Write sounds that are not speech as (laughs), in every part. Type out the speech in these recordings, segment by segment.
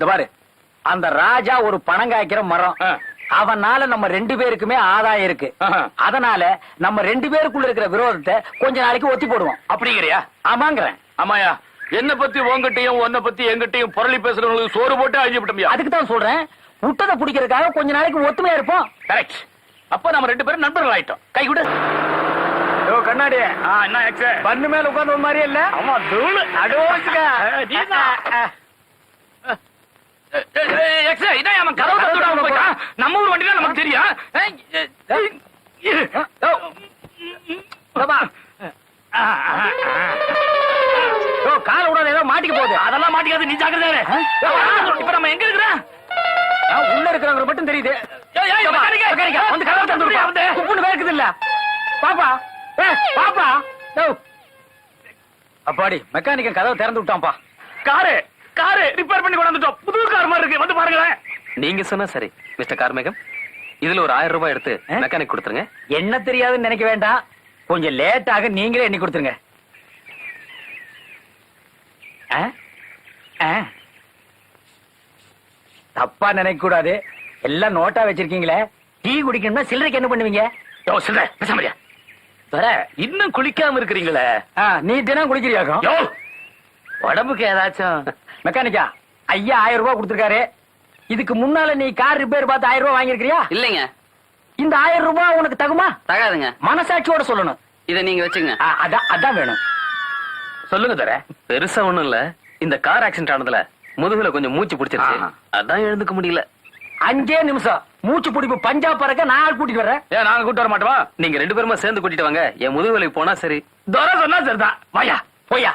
இந்த பாரு அந்த ராஜா ஒரு பணம் காய்க்கிற மரம். அவனால நம்ம ரெண்டு பேருக்குமே ஆதாயம் இருக்கு. அதனால நம்ம ரெண்டு பேருக்குள்ள இருக்கிற விரோதத்தை கொஞ்ச நாளைக்கு ஒத்தி போடுவோம். அப்படிங்கிறியா? ஆமாங்கிறேன். ஆமாயா. என்ன பத்தி உங்ககிட்டயும் உன்னை பத்தி எங்கிட்டயும் புரளி பேசுறவங்களுக்கு சோறு போட்டு அழிஞ்சு விட்டோம்யா? அதுக்கு தான் சொல்றேன். விட்டதை பிடிக்கிறதுக்காக கொஞ்ச நாளைக்கு ஒத்துமையா இருப்போம். கரெக்ட் அப்ப நம்ம ரெண்டு பேரும் நண்பர்கள் ஆயிட்டோம். கை கொடு. ஓ கண்ணாடி. ஆ, என்ன எக்ஸ்? பண்ணு மேல உட்கார்ந்த ஒரு மாதிரியே இல்ல? ஆமா தூளு எக்ஸ் இதான் அவன் கதவு கதவு தட்டுறான் திறந்து போயிட்டான். நம்ம ஊர் வண்டி தான் நமக்கு தெரியும் ஏய், ஏய், கால விடாத ஏதோ மாட்டிக்க போகுது அதெல்லாம் மாட்டிக்காது நீ ஜாக்கிரதை இப்ப நம்ம எங்க இருக்கிற உள்ள இருக்கிறவங்க மட்டும் தெரியுது ஏய், ஏய், வந்து கதவை திறந்து வந்து. குப்புன்னு வேர்க்குது இல்ல பாப்பா பாப்பா ஓ. அப்பாடி மெக்கானிக்க கதவை திறந்து விட்டான்ப்பா காரு காரு ரிப்பேர் பண்ணி கொண்டு வந்துட்டோம். புது கார் மாதிரி இருக்கு. வந்து பாருங்களேன். நீங்க சொன்னா சரி மிஸ்டர் கார்மேகம். இதுல ஒரு ஆயிரம் ரூபாய் எடுத்து? மெக்கானிக் கொடுத்துருங்க. என்ன தெரியாதுன்னு நினைக்க வேண்டாம். கொஞ்சம் லேட்டாக நீங்களே எண்ணி கொடுத்துருங்க? தப்பா நினைக்க கூடாது. எல்லாம் நோட்டா வச்சிருக்கீங்களே. டீ குடிக்கணும்னா சில்லறைக்கு என்ன பண்ணுவீங்க? யோ சில்ற பேசாமரியா வர. இன்னும் குளிக்காம இருக்கிறீங்களே. நீ தினம் குடிக்கிறியாக்கும் யோ! உடம்புக்கு ஏதாச்சும் மெக்கானிக்கா ஐயா ஆயிரம் ரூபாய் கொடுத்துருக்காரு. இதுக்கு முன்னால நீ கார் ரிப்பேர் பார்த்து ஆயிரம் ரூபாய் வாங்கியிருக்கிறியா? இல்லைங்க. இந்த ஆயிரம் ரூபாய் உனக்கு தகுமா? தகாதுங்க. மனசாட்சியோட சொல்லணும். இத நீங்க வச்சுங்க. அதான் அதான் வேணும். சொல்லுங்க தர. பெருசா ஒண்ணும் இல்ல. இந்த கார் ஆக்சிடென்ட் ஆனதுல முதுகுல கொஞ்சம் மூச்சு பிடிச்சிருச்சு. அதான் எழுந்துக்க முடியல. அஞ்சே நிமிஷம். மூச்சு பிடிப்பு பஞ்சாப் பறக்க நான் கூட்டிட்டு வர்றேன். ஏன் நாங்க கூட்டு வர மாட்டோமா? நீங்க ரெண்டு பேருமா சேர்ந்து கூட்டிட்டு வாங்க. என் முதுகு வலிக்கு போனா சரி. தோர சொன்னா சரிதான். வாயா போயா.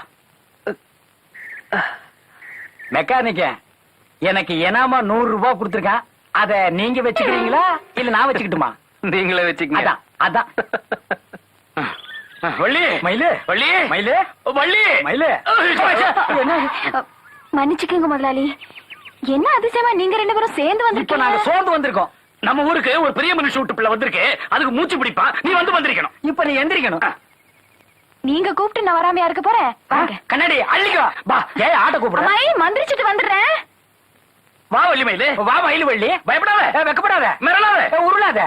மெக்கானிக்க. எனக்கு எனாமா நூறு ரூபாய் கொடுத்துருக்கான். அத நீங்க வச்சுக்கிறீங்களா? இல்ல நான் வச்சுக்கிட்டுமா? நீங்களே வச்சுக்கங்க. அதான் வள்ளி. மயிலு. வள்ளி. மயிலு. வள்ளி. மயிலு. என்ன? மன்னிச்சுக்கோங்க முதலாளி. என்ன அதிசயமா நீங்க ரெண்டு பேரும் சேர்ந்து இப்ப நாங்க சோர்ந்து வந்திருக்கோம். நம்ம ஊருக்கு ஒரு பெரிய மனுஷன் விட்டு பிள்ளை வந்திருக்கு. அதுக்கு மூச்சு பிடிப்பா. நீ வந்து வந்திருக்கணும். இப்ப நீ எந்திரிக்கணும். நீங்க கூப்பிட்டு நான் வராமையா இருக்க போறேன் வாங்க. கண்ணாடி அள்ளிக்கோ. வா ஏன் ஆட்ட கூப்பிடுற. அம்மாயி மந்திரிச்சிட்டு வந்துடுறேன். வா வள்ளி மயிலு வா மயில் வள்ளி பயப்படாத வெக்கப்படாத. மிரளாத. உருளாத.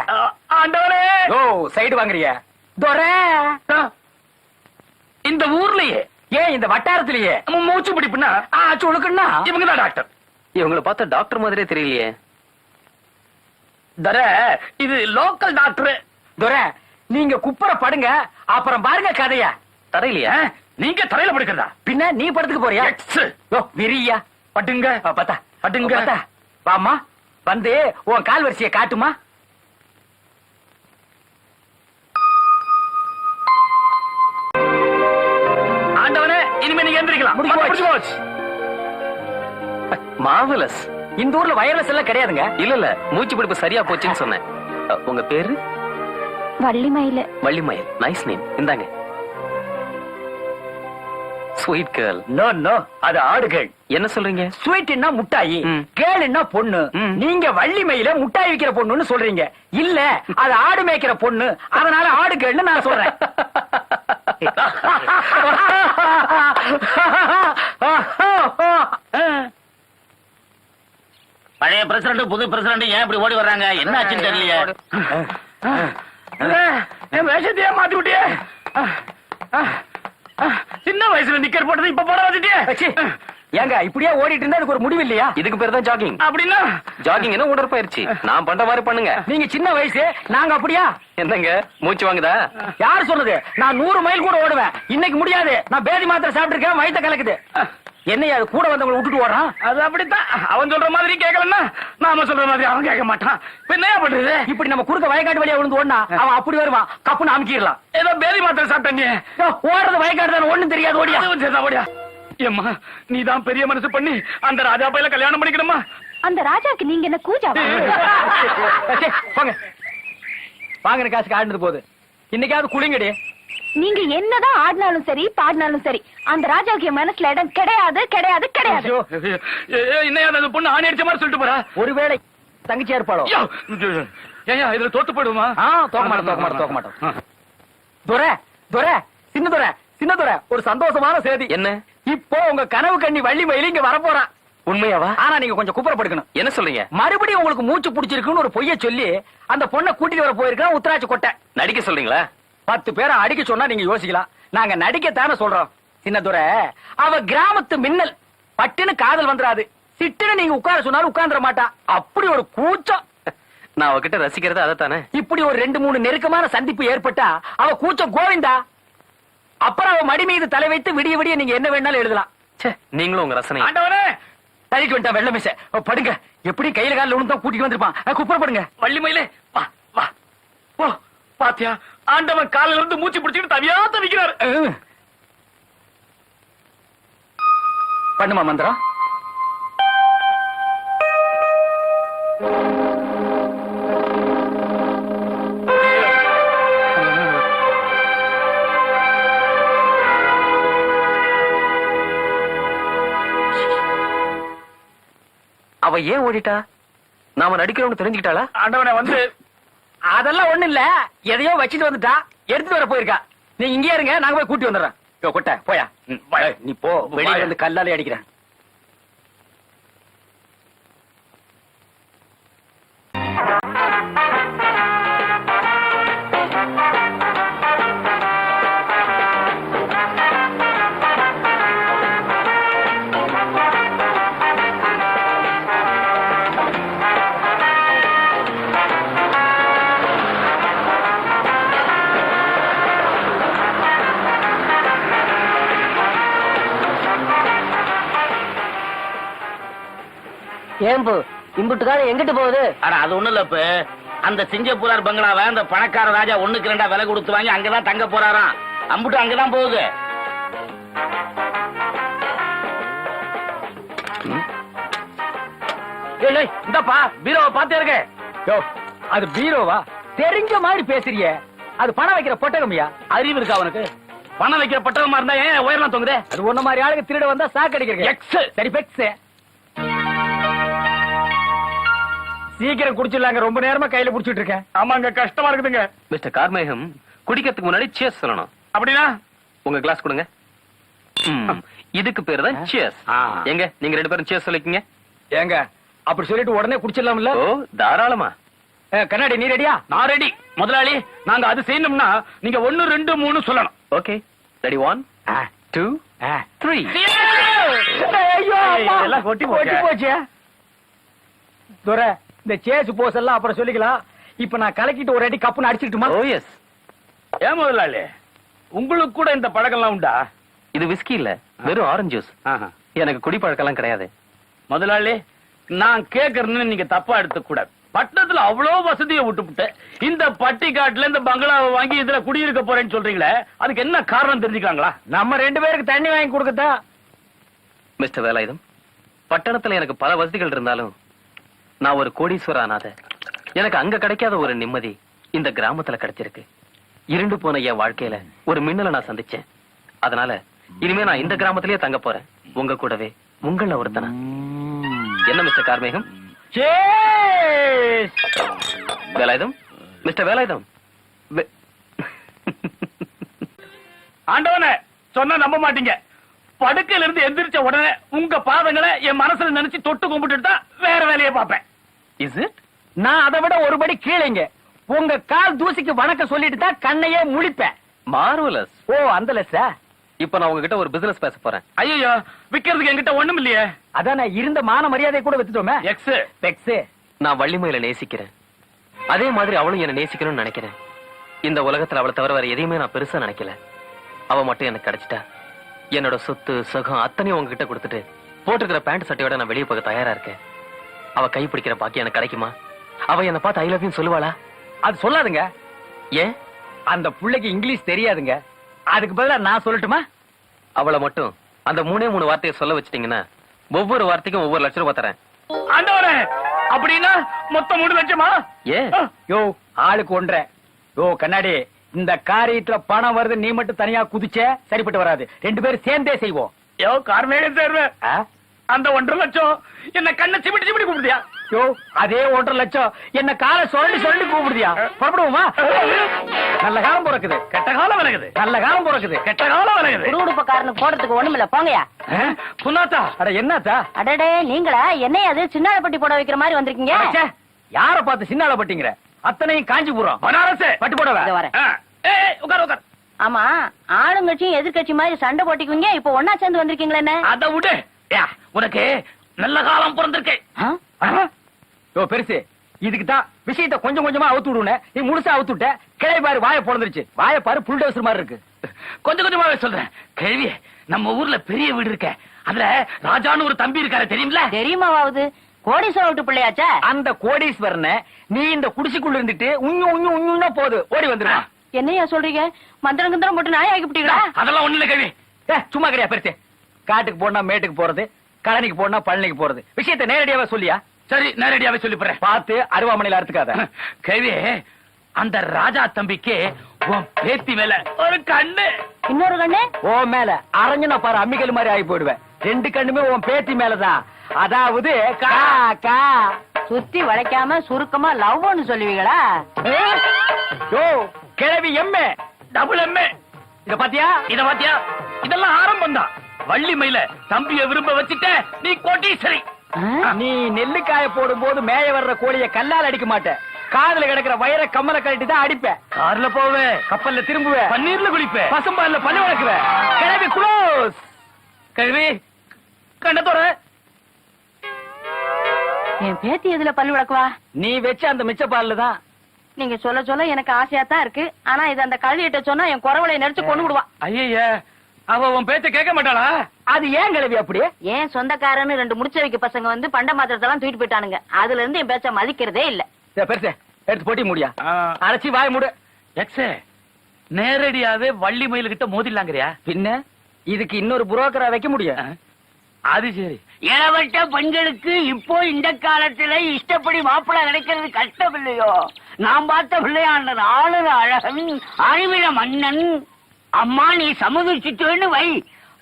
ஆண்டவரே ஓ சைடு வாங்குறிய. துரை. இந்த ஊர்லயே. ஏன் இந்த வட்டாரத்திலேயே. நம்ம மூச்சு பிடிப்புனா ஆ சுழுக்குன்னா இவங்க தான் டாக்டர். இவங்களை பார்த்தா டாக்டர் மாதிரியே தெரியலையே. தர இது லோக்கல் டாக்டர். துரை நீங்க குப்புற படுங்க. அப்புறம் பாருங்க கதைய. தரையிலையா? நீங்க தரையில படுக்கிறதா? பின்ன நீ படத்துக்கு போறியா? எக்ஸ் யோ விரியா பட்டுங்க ஆ, பார்த்தா படுங்க. பார்த்தா வாமா வந்து உன் கால் வரிசையை காட்டுமா? ஆண்டவனே இனிமே நீங்க எந்திரிக்கலாம். மாவலஸ் இந்த ஊர்ல வயர்லெஸ் எல்லாம் கிடையாதுங்க. இல்ல இல்ல. மூச்சு பிடிப்பு சரியா போச்சுன்னு சொன்னேன். உங்க பேரு? வள்ளி மயில வள்ளிமயில். நைஸ் நேம் இந்தாங்க. ஸ்வீட் கேர்ள் நோ நோ அது ஆடுகள் என்ன சொல்றீங்க ஸ்வீட்னா முட்டாயி. கேளுன்னா பொண்ணு. நீங்க வள்ளி மயில முட்டாய் விக்கிற பொண்ணுன்னு சொல்றீங்க இல்ல அது ஆடு மேய்க்கிற பொண்ணு அதனால ஆடுகள்னு நான் சொல்றேன் பழைய பிரசிடண்ட் புது பிரசிடண்ட் ஏன் இப்படி ஓடி வர்றாங்க என்ன ஆச்சுன்னு தெரியலையே என் வேஷத்தையே மாத்தி விட்டியே சின்ன வயசுல நிக்கர் போட்டது இப்ப போட வச்சுட்டியே? ஏங்க இப்படியே ஓடிட்டு இருந்தா அதுக்கு ஒரு முடிவு இல்லையா? இதுக்கு பேர் தான் ஜாகிங் அப்படின்னா? ஜாகிங் என்ன உடற்பயிற்சி? நான் பண்ற மாதிரி பண்ணுங்க. நீங்க சின்ன வயசு நாங்க அப்படியா? என்னங்க மூச்சு வாங்குதா? யார் சொன்னது? நான் நூறு மைல் கூட ஓடுவேன். இன்னைக்கு முடியாது. நான் பேதி மாத்திரை சாப்பிட்டிருக்கேன் வயித்த கலக்குது. என்னையா அது கூட வந்தவங்களை விட்டுட்டு ஓடுறான்? அது அப்படித்தான். அவன் சொல்ற மாதிரி கேட்கலன்னா நாம சொல்ற மாதிரி அவன் கேட்க மாட்டான். என்ன பண்றது? இப்படி நம்ம குறுக்க வயக்காட்டு வழியா விழுந்து ஓடினா அவன் அப்படி வருவான். கப்புன்னு அமுக்கிடலாம். ஏதோ பேதி மாத்திரை சாப்பிட்டேன் ஓடுறது வயக்காட்டு தான் ஒண்ணும் தெரியாது ஓடியா? ஓடியா? ஏம்மா நீ தான் பெரிய மனசு பண்ணி அந்த ராஜா பையில கல்யாணம் பண்ணிக்கணுமா? அந்த ராஜாக்கு நீங்க என்ன கூஜாவா? சே, போங்க வாங்கின காசுக்கு ஆடுனது போகுது இன்னைக்காவது குளிங்கடி. நீங்க என்னதான் ஆடினாலும் சரி பாடினாலும் சரி அந்த ராஜாவுக்கு என் மனசுல இடம் கிடையாது கிடையாது கிடையாது. அந்த பொண்ணு ஆணி அடிச்ச மாதிரி சொல்லிட்டு போறா? ஒருவேளை தங்கச்சி ஏற்பாடோ ஐயோ, ஏய்யா இதுல தோத்து போயிடுமா? தோக்க மாட்டோம் தோக்க மாட்டோம் தோக்க மாட்டோம். துரை துரை சின்ன துரை சின்ன துரை ஒரு சந்தோஷமான செய்தி. என்ன? இப்போ உங்க கனவு கண்ணி வள்ளி மயில இங்க வரப்போறான் உண்மையாவா? ஆனா நீங்க கொஞ்சம் குப்புறப்படுக்கணும். என்ன சொல்றீங்க? மறுபடியும் உங்களுக்கு மூச்சு பிடிச்சிருக்குன்னு ஒரு பொய்ய சொல்லி அந்த பொண்ணை கூட்டிட்டு வர போயிருக்கா உத்தராட்சி கொட்டை. நடிக்க சொல்றீங்களா? பத்து பேரை அடிக்க சொன்னா நீங்க யோசிக்கலாம். நாங்க நடிக்கத்தானே சொல்றோம். சின்னதுரை அவ கிராமத்து மின்னல். பட்டுன்னு காதல் வந்துராது சிட்டுன்னு நீங்க உட்கார சொன்னாலும் உட்கார்ந்துட மாட்டா. அப்படி ஒரு கூச்சம். நான் அவகிட்ட ரசிக்கிறது அதைத்தானே? இப்படி ஒரு ரெண்டு மூணு நெருக்கமான சந்திப்பு ஏற்பட்டா அவ கூச்சம் கோவிந்தா? அப்புறம் அவ மடி மீது தலை வைத்து விடிய விடிய நீங்க என்ன வேணாலும் எழுதலாம். நீங்களும் உங்க ரசனை ஆண்டவனே தள்ளிட்டு வந்துட்டா வெள்ள மிஸ் படுங்க. எப்படி கையில காலில் விழுந்தா கூட்டிட்டு வந்திருப்பான்? குப்புறப்படுங்க வள்ளி மயிலே வா வா. ஓ பாத்தியா? ஆண்டவன் காலில இருந்து மூச்சு பிடிச்சிட்டு தவியா தவிக்கிறாரு. பண்ணுமா மந்திரம்? அவ ஏன் ஓடிட்டா? நாம நடிக்கிறோம்னு தெரிஞ்சுக்கிட்டாளா? ஆண்டவனை வந்து. அதெல்லாம் ஒண்ணு இல்ல. எதையோ வச்சுட்டு வந்துட்டா. எடுத்துட்டு வர போயிருக்கா. நீங்க இங்கே இருங்க நாங்க போய் கூட்டி வந்துடுறோம் யோ, கொட்டை போயா. நீ போ. வெளியே. வந்து கல்லாலே அடிக்கிறேன். ஏம்பு இம்புட்டுக்கார எங்கிட்டு போகுது? அட அது ஒண்ணு இல்ல இப்ப அந்த சிங்கப்பூரார் பங்களாவை அந்த பணக்கார ராஜா ஒண்ணுக்கு ரெண்டா விலை கொடுத்து வாங்கி அங்கதான் தங்க போறாராம். அம்புட்டு அங்கதான் போகுது. இந்தாப்பா பீரோவை பாத்தே இருக்க யோ அது பீரோவா? தெரிஞ்ச மாதிரி பேசுறியே. அது பணம் வைக்கிற பொட்டகம்யா? அறிவு இருக்கா அவனுக்கு பணம் வைக்கிற பட்டகமா இருந்தா ஏன் உயரலாம் தொங்குதே? அது ஒண்ணு மாதிரி ஆளுங்க திருட வந்தா சாக்கு அடிக்கிறீங்க எக்ஸ் சரி பெக்ஸ் சீக்கிரம் குடிச்சிடலாங்க. ரொம்ப நேரமா கையில புடிச்சிட்டு இருக்கேன். ஆமாங்க கஷ்டமா இருக்குதுங்க. மிஸ்டர் கார்மேகம் குடிக்கிறதுக்கு முன்னாடி சேஸ் சொல்லணும். அப்படின்னா? உங்க கிளாஸ் கொடுங்க. ம், இதுக்கு பேரு தான் சேஸ். எங்க நீங்க ரெண்டு பேரும் சேஸ் சொல்லிக்கீங்க? ஏங்க அப்படி சொல்லிட்டு உடனே குடிச்சிடலாம்ல? ஓ தாராளமா. கண்ணாடி நீ ரெடியா நான் ரெடி முதலாளி நாங்க அது செய்யணும்னா நீங்க ஒண்ணு ரெண்டு மூணு சொல்லணும். Okay. Ready one two three ஐயோ எல்லாம் கொட்டி போச்சே. கொட்டி போச்சே. துரை இந்த சேஸ் போஸ் எல்லாம் அப்புறம் சொல்லிக்கலாம். இப்ப நான் கலக்கிட்டு ஒரு அடி கப்புன்னு அடிச்சிட்டுமா ஓ எஸ் ஏன் முதலாளி? உங்களுக்கு கூட இந்த பழக்கம்லாம் உண்டா? இது விஸ்கி இல்ல. வெறும் ஆரஞ்சு ஜூஸ் எனக்கு குடிப்பழக்கம்லாம் கிடையாது. முதலாளி நான் கேக்குறேன்னு நீங்க தப்பா எடுத்துக்க கூடாது பட்டணத்துல அவ்வளவு வசதியை விட்டுப்புட்டு இந்த பட்டிக்காட்டுல இந்த பங்களாவை வாங்கி இதுல குடியிருக்க போறேன்னு சொல்றீங்களே அதுக்கு என்ன காரணம் தெரிஞ்சுக்காங்களா நம்ம ரெண்டு பேருக்கு தண்ணி வாங்கி கொடுக்கத்தா மிஸ்டர் வேலாயுதம் பட்டணத்துல எனக்கு பல வசதிகள் இருந்தாலும் நான் ஒரு கோடீஸ்வர அனாத எனக்கு அங்க கிடைக்காத ஒரு நிம்மதி இந்த கிராமத்துல கிடைச்சிருக்கு. இருண்டு போன என் வாழ்க்கையில ஒரு மின்னலை நான் சந்திச்சேன். அதனால இனிமே நான் இந்த கிராமத்திலேயே தங்க போறேன். உங்க கூடவே உங்கள ஒருத்தனா. என்ன மிஸ்டர் கார்மேகம்? வேலாயுதம்? மிஸ்டர் வேலாயுதம்? (laughs) ஆண்டவனே சொன்னா நம்ப மாட்டீங்க. படுக்கையில இருந்து எந்திரிச்ச உடனே உங்க பாதங்களை என் மனசுல நினைச்சு தொட்டு கும்பிட்டுட்டு தான் வேற வேலையை பார்ப்பேன். இஸ் இட் நான் அதை விட ஒருபடி கீழேங்க. உங்க கால் தூசிக்கு வணக்கம் சொல்லிட்டு தான் கண்ணையே முழிப்பேன். மார்வலஸ் ஓ அந்த லெஸ்ஸா இப்ப நான் உங்ககிட்ட ஒரு பிசினஸ் பேச போறேன். ஐயோ விக்கிறதுக்கு என்கிட்ட ஒண்ணும் இல்லையே. அதான் நான் இருந்த மான மரியாதை கூட வித்துட்டோமே. எக்ஸ் பெக்ஸ் நான் வள்ளிமயில நேசிக்கிறேன். அதே மாதிரி அவளும் என்ன நேசிக்கணும்னு நினைக்கிறேன். இந்த உலகத்துல அவளை தவிர வேற எதையுமே நான் பெருசா நினைக்கல. அவ மட்டும் எனக்கு கிடைச்சிட்டா. என்னோட சொத்து சுகம் அத்தனையும் உங்ககிட்ட கொடுத்துட்டு போட்டுக்கிற பேண்ட் சட்டையோட நான் வெளியே போக தயாரா இருக்கேன். அவ கை பிடிக்கிற பாக்கி எனக்கு கிடைக்குமா? அவ என்ன பார்த்து ஐ லவ் யூ சொல்லுவாளா? அது சொல்லாதுங்க. ஏன்? அந்த புள்ளைக்கு இங்கிலீஷ் தெரியாதுங்க. அதுக்கு பதிலா நான் சொல்லட்டுமா? அவளை மட்டும் அந்த மூணே மூணு வார்த்தையை சொல்ல வச்சிட்டீங்கன்னா ஒவ்வொரு வார்த்தைக்கும் ஒவ்வொரு லட்சம் ரூபாய் தரேன். ஆண்டவனே அப்படின்னா மொத்தம் மூணு லட்சமா? ஏன்? யோ ஆளுக்கு ஒன்றரை. யோ கண்ணாடி இந்த காரியத்துல பணம் வருது நீ மட்டும் தனியா குதிச்ச சரிப்பட்டு வராது. ரெண்டு பேரும் சேர்ந்தே செய்வோம். யோ கார்மேகம் சேர்வு ஆ? அந்த ஒன்றரை லட்சம் என்ன கண்ணை சிமிட்டி சிமிட்டி கூப்பிடுதியா? யோ அதே ஒன்றரை லட்சம் என்ன காலை சொல்லி சொல்லி கூப்பிடுதியா? புறப்படுவோமா? நல்ல காலம் பிறக்குது. கெட்ட காலம் விலகுது. நல்ல காலம் பிறக்குது. கெட்ட காலம் விலகுது. குடுகுடுப்பக்காரனுக்கு போடுறதுக்கு ஒண்ணுமில்ல. போங்கயா? புண்ணாத்தா? அட என்னத்தா? அடடே நீங்களா? என்னைய அது? சின்ன பட்டி போட வைக்கிற மாதிரி வந்திருக்கீங்க. யார பார்த்து சின்னால பட்டிங்கிற அத்தனையும் காஞ்சிபுரம். பனாரஸ் பட்டு போடவ. வரேன். உட்கார் உட்கார். ஆமா ஆளுங்கட்சியும் எதிர்க்கட்சி மாதிரி சண்டை போட்டிக்குவீங்க. இப்ப ஒன்னா சேர்ந்து வந்திருக்கீங்களே என்ன? அத விடு. யா, உனக்கு நல்ல காலம் பிறந்திருக்கு. பெருசு இதுக்கு தான் விஷயத்த கொஞ்சம் கொஞ்சமா அவுத்து விடுனேன் நீ முழுசா அவுத்து விட்ட கிளை பாரு வாயை பொழந்துருச்சு. வாயை பாரு புல் டோசர் மாதிரி இருக்கு. கொஞ்சம் கொஞ்சமாவே சொல்றேன். கேள்வி நம்ம ஊர்ல பெரிய வீடு இருக்க. அதுல ராஜான்னு ஒரு தம்பி இருக்காரு தெரியுமில தெரியுமாவாவது கோடீஸ்வரம் விட்டு பிள்ளையாச்சா? அந்த கோடீஸ்வரனை நீ இந்த குடிசைக்குள்ள இருந்துட்டு உண்ணு உண்ணு உண்ணுன்னா போது ஓடி வந்துருவான் என்னையா சொல்றீங்க? மந்திரம் கிந்திரம் போட்டு நாய் ஆக்கிவிட்டீங்களா அதெல்லாம் ஒண்ணு இல்ல கேள்வி ஏ, சும்மா கிடையா பெருசு? காட்டுக்கு போனா மேட்டுக்கு போறது கழனிக்கு போனா பழனிக்கு போறது. விஷயத்தை நேரடியாவே சொல்லியா? சரி நேரடியாவே சொல்லி போறேன் பார்த்து அருவாமனையில அறுத்துக்காத. கேள்வி அந்த ராஜா தம்பிக்கு உன் பேத்தி மேல ஒரு கண்ணு. இன்னொரு கண்ணு? ஓ மேல. அரஞ்சனா பாரு அம்மிக்கல் மாதிரி ஆகி போயிடுவேன் ரெண்டு கண்ணுமே உன் பேத்தி மேலதான். அதாவது கா கா. சுத்தி வளைக்காம சுருக்கமா லவ்னு சொல்லுவீங்களா? யோ கிழவி எம்மே டபுள் எம்ஏ இத பாத்தியா? இத பாத்தியா? இதெல்லாம் ஆரம்பம் தான் வள்ளி மயில தம்பிய விரும்ப வச்சுட்ட நீ கோட்டீஸ்வரி? நீ நெல்லுக்காய போடும் போது மேய வர்ற கோழிய கல்லால் அடிக்க மாட்ட. காதுல கிடக்குற வயர கம்மல கழட்டி தான் அடிப்ப. கார்ல போவே கப்பல்ல திரும்புவ. பன்னீர்ல குளிப்பே. பசும்பால்ல பல்லு வளர்க்குவ. கிழவி குளோஸ். கேள்வி கண்டத்தோட என் பேத்தி எதுல பல்லு விளக்குவா நீ வச்ச அந்த மிச்ச பால்ல தான் நீங்க சொல்ல சொல்ல எனக்கு ஆசையா தான் இருக்கு. ஆனா இது அந்த கழுவிட்ட சொன்னா என் குறவளை நெரிச்சு கொண்டு விடுவா ஐய அவ உன் பேச்ச கேட்க மாட்டாளா? அது ஏன் கிழவி அப்படி? ஏன் சொந்தக்காரன்னு ரெண்டு முடிச்ச வைக்க பசங்க வந்து பண்ட மாத்திரத்தெல்லாம் தூக்கிட்டு போயிட்டானுங்க. அதுல இருந்து என் பேச்ச மதிக்கிறதே இல்ல. பெருசு எடுத்து போட்டி முடியா? அரைச்சி வாய மூடு. எக்ஸே நேரடியாவே வள்ளி மயில் கிட்ட மோதிடலாங்கிறியா? பின்ன? இதுக்கு இன்னொரு புரோக்கரா வைக்க முடியும். அது சரி. இளவட்ட பெண்களுக்கு இப்போ இந்த காலத்துல இஷ்டப்படி மாப்பிள்ளை கிடைக்கிறது கஷ்டம் இல்லையோ? நான் பார்த்த பிள்ளையாண்ட ஆளுநர் அழகன் அறிவிட மன்னன் அம்மா நீ சமதிச்சுட்டு வை.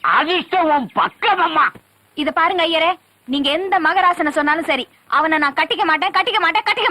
அதிர்ஷ்டம் உன் பக்கம் அம்மா. இத பாருங்க ஐயரே. நீங்க எந்த மகராசனை சொன்னாலும் சரி அவனை நான் கட்டிக்க மாட்டேன் கட்டிக்க மாட்டேன் கட்டிக்க